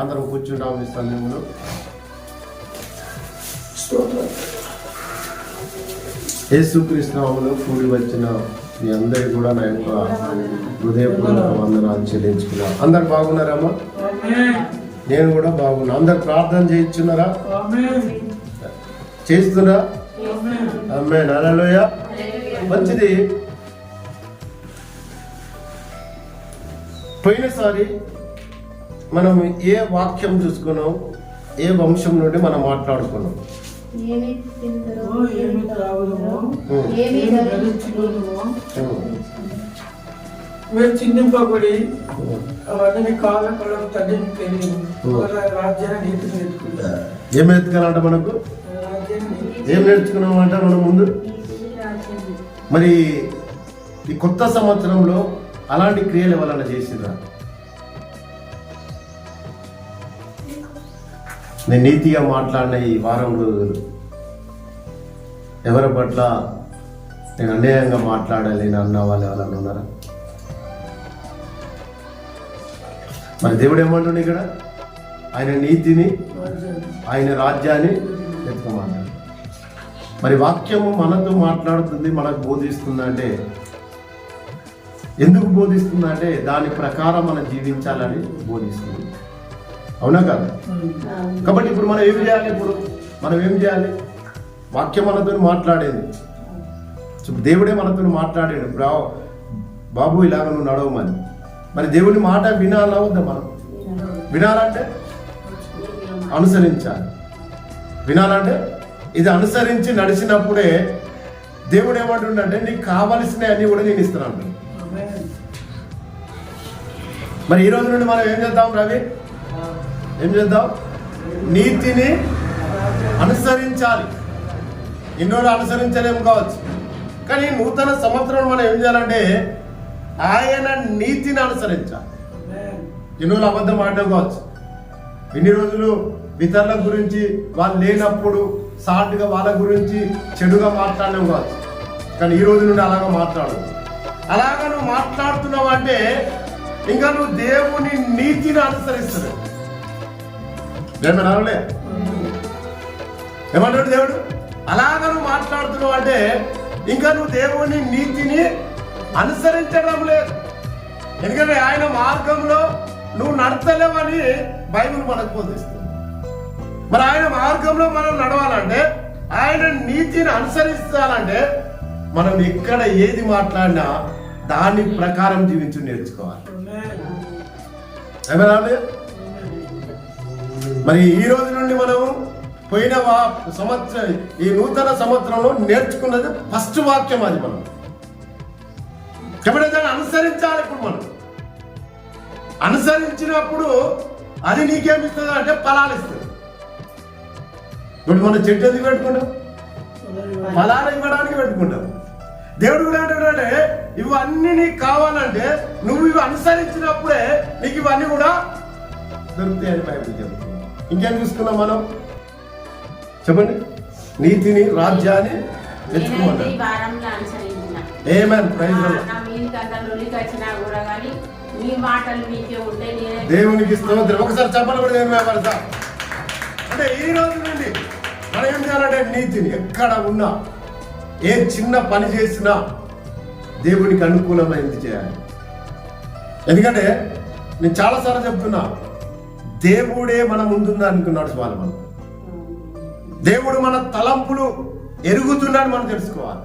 అందరం కూర్చుంటాం ఈ సమయంలో యేసుకృష్ణంలో కూడి వచ్చిన మీ అందరికి కూడా నా యొక్క హృదయపూర్వక వందనాలు చెల్లించుకున్నా. అందరు బాగున్నారమ్మా? నేను కూడా బాగున్నా. అందరు ప్రార్థన చేయించున్నారా? చేస్తున్నా అమ్మే నలలోయ మంచిది. పోయినసారి మనం ఏ వాక్యం చూసుకున్నాం ఏ వంశం నుండి మనం మాట్లాడుకున్నాం. మీరు చిందింపబడి అవన్నీ కాళ్ళ తెలియదు రాజ్యాన్ని నేర్చుకుంటారు ఏం ఎత్తుకాలంట మనకు? ఏం నేర్చుకున్నాం అంటే మనం ముందు? మరి ఈ కొత్త సంవత్సరంలో అలాంటి క్రియలు ఎవరన్నా చేసిండ్రా నేను నీతిగా మాట్లాడిన ఈ వారం రోజులు ఎవరి పట్ల నేను అన్యాయంగా మాట్లాడాలి అన్న వాళ్ళు ఎవరన్నా ఉన్నారా? మరి దేవుడు ఏమంటుండే ఇక్కడ? ఆయన నీతిని ఆయన రాజ్యాన్ని ఎత్తుకోమన్నాడు మరి వాక్యము మనతో మాట్లాడుతుంది మనకు బోధిస్తుందంటే ఎందుకు బోధిస్తుందంటే దాని ప్రకారం మనం జీవించాలని బోధిస్తుంది. అవునా కదా? కాబట్టి ఇప్పుడు మనం ఏం చేయాలి ఇప్పుడు? మనం ఏం చేయాలి? వాక్యం మనతో మాట్లాడేది. దేవుడే మనతో మాట్లాడాడు. ఆ బాబు ఇలాగ నువ్వు నడవమని మరి. దేవుని మాట వినాలా వద్దా మనం? వినాలంటే? అనుసరించాలి. వినాలంటే? ఇది అనుసరించి నడిచినప్పుడే దేవుడు ఏమంటుండంటే నీకు కావలసినవి అన్ని కూడా నేను ఇస్తున్నాను. మరి ఈ రోజు నుండి మనం ఏం చేద్దాం రవి? ఏం చేద్దాం? నీతిని అనుసరించాలి. ఎన్నోళ్ళు అనుసరించలేము కావచ్చు. కానీ నూతన సంవత్సరం మనం ఏం చేయాలంటే ఆయన నీతిని అనుసరించాలి. ఎన్నోళ్ళు అబద్ధం ఆడడం కావచ్చు. ఎన్ని రోజులు ఇతరుల గురించి వాళ్ళు లేనప్పుడు సాటుగా వాళ్ళ గురించి చెడుగా మాట్లాడడం కావచ్చు. కానీ ఈ రోజు నుండి అలాగా మాట్లాడు. అలాగా నువ్వు మాట్లాడుతున్నావు అంటే ఇంకా నువ్వు దేవుని నీతిని అనుసరిస్తున్నావు. ఏమన్నా అనలే? ఏమంటాడు దేవుడు? అలాగా నువ్వు మాట్లాడుతున్నావు అంటే ఇంకా నువ్వు దేవుని నీతిని అనుసరించడం లేదు. ఎందుకంటే ఆయన మార్గంలో నువ్వు నడతలేవని బైబిల్ మనకు బోధిస్తుంది మరి ఆయన మార్గంలో మనం నడవాలంటే ఆయన నీతిని అనుసరించాలంటే మనం ఎక్కడ ఏది మాట్లాడినా దాని ప్రకారం జీవించి నేర్చుకోవాలి. ఏమైనా మరి ఈ రోజు నుండి మనము పోయిన సంవత్సరం ఈ నూతన సంవత్సరంలో నేర్చుకున్నది ఫస్ట్ వాక్యం అది మనం. కాబట్టి దాన్ని అనుసరించాలి ఇప్పుడు మనం. అనుసరించినప్పుడు అది నీకేమిస్తుంది అంటే ఫలాలు ఇస్తుంది. ఇప్పుడు మనం చెట్టు ఎందుకు పెట్టుకుంటాం. ఫలాలు ఇవ్వడానికి పెట్టుకుంటాం. దేవుడు కూడా అంటాడంటే ఇవన్నీ నీకు కావాలంటే నువ్వు ఇవి అనుసరించినప్పుడే నీకు ఇవన్నీ కూడా దొరుకుతాయని బైబిల్ చెబుతుంది ఇంకేం చూసుకున్నాం మనం? చెప్పండి. నీతిని రాజ్యాన్ని తెచ్చుకోమన్నారు ఏమన్ ప్రైజ్ నేనే దేవునికి స్తోత్రం. ఒకసారి వ్యాపారత అంటే ఈ రోజు నుండి మనం ఏం చేయాలంటే నీతిని ఎక్కడ ఉన్నా ఏ చిన్న పని చేసినా దేవునికి అనుకూలమైనది చేయాలి. ఎందుకంటే నేను చాలాసార్లు చెప్తున్నా దేవుడే మన ముందుందా అనుకున్నాడు స్వామి దేవుడు మన తలంపులు ఎరుగుతున్నాడు మనం తెలుసుకోవాలి.